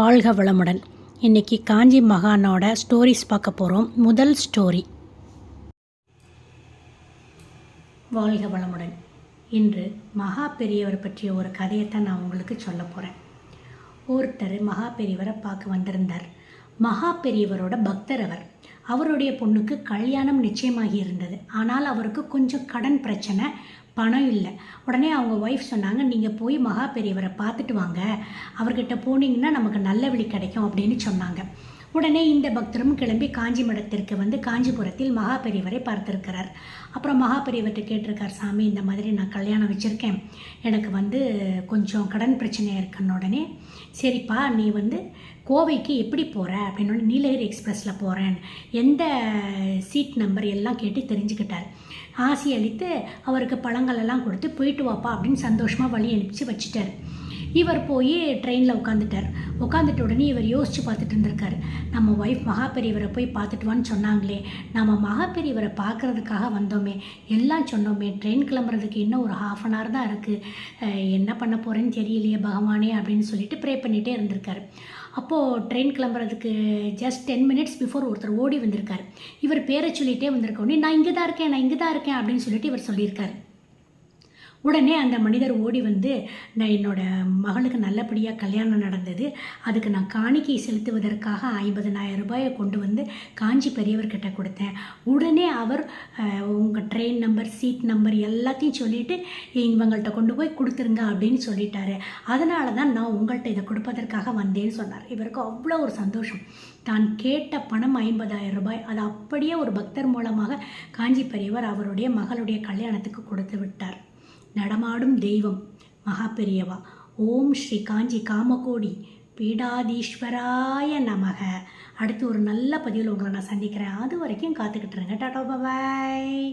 வாழ்க வளமுடன். இன்னைக்கு காஞ்சி மகானோட ஸ்டோரிஸ் பார்க்க போகிறோம் முதல் ஸ்டோரி வாழ்க வளமுடன். இன்று மகா பெரியவர் பற்றிய ஒரு கதையைத்தான் நான் உங்களுக்கு சொல்ல போகிறேன் ஒருத்தர் மகா பெரியவரை பார்க்க வந்திருந்தார். மகா பெரியவரோட பக்தர் அவர். அவருடைய பொண்ணுக்கு கல்யாணம் நிச்சயமாகி இருந்தது ஆனால் அவருக்கு கொஞ்சம் கடன் பிரச்சனை பணம் இல்லை. உடனே அவங்க ஒய்ஃப் சொன்னாங்க நீங்கள் போய் மகா பெரியவரை பார்த்துட்டு வாங்க. அவர்கிட்ட போனீங்கன்னா நமக்கு நல்ல வழி கிடைக்கும் அப்படின்னு சொன்னாங்க. உடனே இந்த பக்தரும் கிளம்பி காஞ்சி மடத்திற்கு வந்து காஞ்சிபுரத்தில் மகா பெரியவரை பார்த்திருக்கிறார். அப்புறம் மகா பெரியவர்கிட்ட கேட்டிருக்கார் சாமி இந்த மாதிரி நான் கல்யாணம் வச்சுருக்கேன். எனக்கு வந்து கொஞ்சம் கடன் பிரச்சனையாக இருக்குன்னு உடனே சரிப்பா நீ வந்து கோவைக்கு எப்படி போகிற அப்படின்னு நீலகிரி எக்ஸ்பிரஸில் போகிறேன் எந்த சீட் நம்பர் எல்லாம் கேட்டு தெரிஞ்சுக்கிட்டார். ஆசி அளித்து அவருக்கு பழங்கள் எல்லாம் கொடுத்து போயிட்டு வாப்பா அப்படின்னு சந்தோஷமாக வழி அனுப்பிச்சு வச்சுட்டார். இவர் போய் ட்ரெயினில் உட்காந்துட்டார் உட்காந்துட்ட உடனே இவர் யோசித்து பார்த்துட்டு இருந்திருக்காரு. நம்ம ஒய்ஃப் மகாபெரியவரை போய் பார்த்துட்டு வான்னு சொன்னாங்களே. நம்ம மகாபெரியவரை பார்க்கறதுக்காக வந்தோமே. எல்லாம் சொன்னோமே. ட்ரெயின் கிளம்புறதுக்கு இன்னும் ஒரு ஹாஃப் அன் ஹவர் தான் இருக்குது என்ன பண்ண போகிறேன்னு தெரியலையே பகவானே அப்படின்னு சொல்லிட்டு ப்ரே பண்ணிகிட்டே இருந்திருக்காரு. அப்போது ட்ரெயின் கிளம்புறதுக்கு ஜஸ்ட் டென் மினிட்ஸ் பிஃபோர் ஒருத்தர் ஓடி வந்திருக்காரு. இவர் பேரை சொல்லிகிட்டே வந்திருக்க உடனே நான் இங்கே தான் இருக்கேன் நான் இங்கே தான் இருக்கேன் அப்படின்னு சொல்லிட்டு இவர் சொல்லியிருக்காரு. உடனே அந்த மனிதர் ஓடி வந்து நான் என்னோட மகளுக்கு நல்லபடியாக கல்யாணம் நடந்தது. அதுக்கு நான் காணிக்கை செலுத்துவதற்காக ஐம்பதனாயிரம் ரூபாயை கொண்டு வந்து காஞ்சி பெரியவர்கிட்ட கொடுத்தேன். உடனே அவர் உங்கள் ட்ரெயின் நம்பர் சீட் நம்பர் எல்லாத்தையும் சொல்லிவிட்டு இவங்கள்ட்ட கொண்டு போய் கொடுத்துருங்க அப்படின்னு சொல்லிட்டாரு. அதனால தான் நான் உங்கள்கிட்ட இதை கொடுப்பதற்காக வந்தேன்னு சொன்னார். இவருக்கு அவ்வளோ ஒரு சந்தோஷம். தான் கேட்ட பணம் ஐம்பதாயிரம் ரூபாய். அது அப்படியே ஒரு பக்தர் மூலமாக காஞ்சி பெரியவர் அவருடைய மகளுடைய கல்யாணத்துக்கு கொடுத்து விட்டார். நடமாடும் தெய்வம். மகா பெரியவா ஓம் ஸ்ரீ காஞ்சி காமகோடி பீடாதீஸ்வராய நமக. அடுத்து ஒரு நல்ல பதிவில் உங்களை நான் சந்திக்கிறேன். அது வரைக்கும் காத்துக்கிட்டுருங்க இருங்க. பாய்.